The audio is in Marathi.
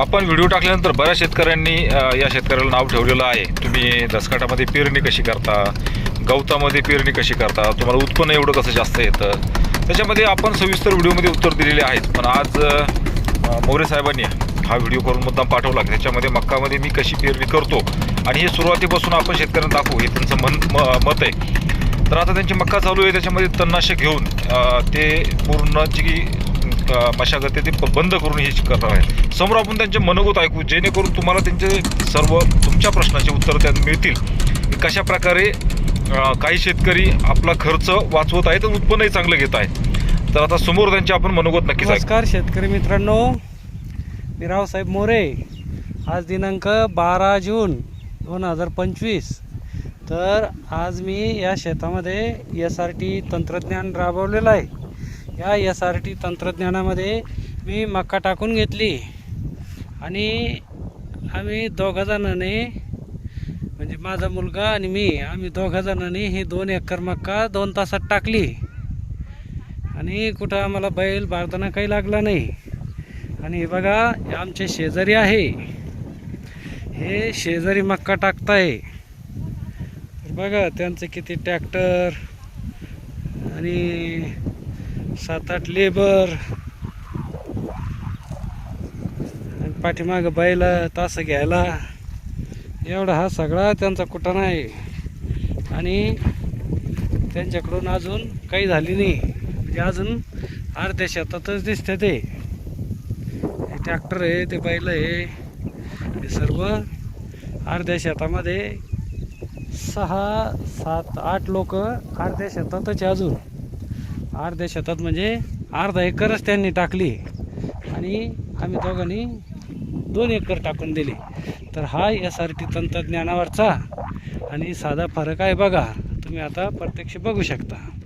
आपण व्हिडिओ टाकल्यानंतर बऱ्याच शेतकऱ्यांनी या शेतकऱ्याला नाव ठेवलेलं आहे. तुम्ही दसकाटामध्ये पेरणी कशी करता गवतामध्ये पेरणी कशी करता तुम्हाला उत्पन्न एवढं कसं जास्त येतं? त्याच्यामध्ये आपण सविस्तर व्हिडिओमध्ये उत्तर दिलेले आहेत. पण आज मोरे साहेबांनी हा व्हिडिओ करून मुद्दाम पाठवला त्याच्यामध्ये मक्कामध्ये मी कशी पेरणी करतो आणि हे सुरुवातीपासून आपण शेतकऱ्यांना दाखवू हे त्यांचं मन म- मत आहे. तर आता त्यांची मक्का चालू आहे त्याच्यामध्ये तणनाशक घेऊन ते पूर्ण जी मशागती ते बंद करून हे करणार आहे समोर आपण त्यांचे मनोगत ऐकू जेणेकरून तुम्हाला त्यांचे सर्व तुमच्या प्रश्नाचे उत्तर त्यात मिळतील. कशा प्रकारे काही शेतकरी आपला खर्च वाचवत आहेत आणि उत्पन्नही चांगलं घेत आहे तर आता समोर त्यांचे आपण मनोगत नक्कीच नमस्कार शेतकरी मित्रांनो. मी रावसाहेब मोरे. आज दिनांक बारा जून दोन हजार पंचवीस. तर आज मी या शेतामध्ये एस आर टी तंत्रज्ञान राबवलेलं आहे. या एस आर टी तंत्रज्ञानामध्ये मी मक्का टाकून घेतली. आणि आम्ही दोघाजणांनी म्हणजे माझा मुलगा आणि मी आम्ही दोघाजणांनी ही दोन एकर मक्का दोन तासात टाकली. आणि कुठं आम्हाला बैल बारदाना काही लागला नाही. आणि हे बघा आमचे शेजारी आहे. हे शेजारी मक्का टाकताय. तर बघा त्यांचे किती ट्रॅक्टर आणि सात आठ लेबर. आणि पाठीमागं बैल तास घ्यायला. एवढा हा सगळा त्यांचा कुटाणा आहे आणि त्यांच्याकडून अजून काही झाली नाही. म्हणजे अजून अर्ध्या शेतातच दिसते ते. हे ट्रॅक्टर आहे ते बैल आहे. हे सर्व अर्ध्या शेतामध्ये सहा सात आठ लोक अर्ध्या शेतातच आहे अजून. अर्ध्या शेतात म्हणजे अर्धा एकरच त्यांनी टाकली. आणि आम्ही दोघांनी दोन एकर टाकून दिली. तर हा एस आर टी तंत्रज्ञानावरचा आणि साधा फरक आहे बघा. तुम्ही आता प्रत्यक्ष बघू शकता.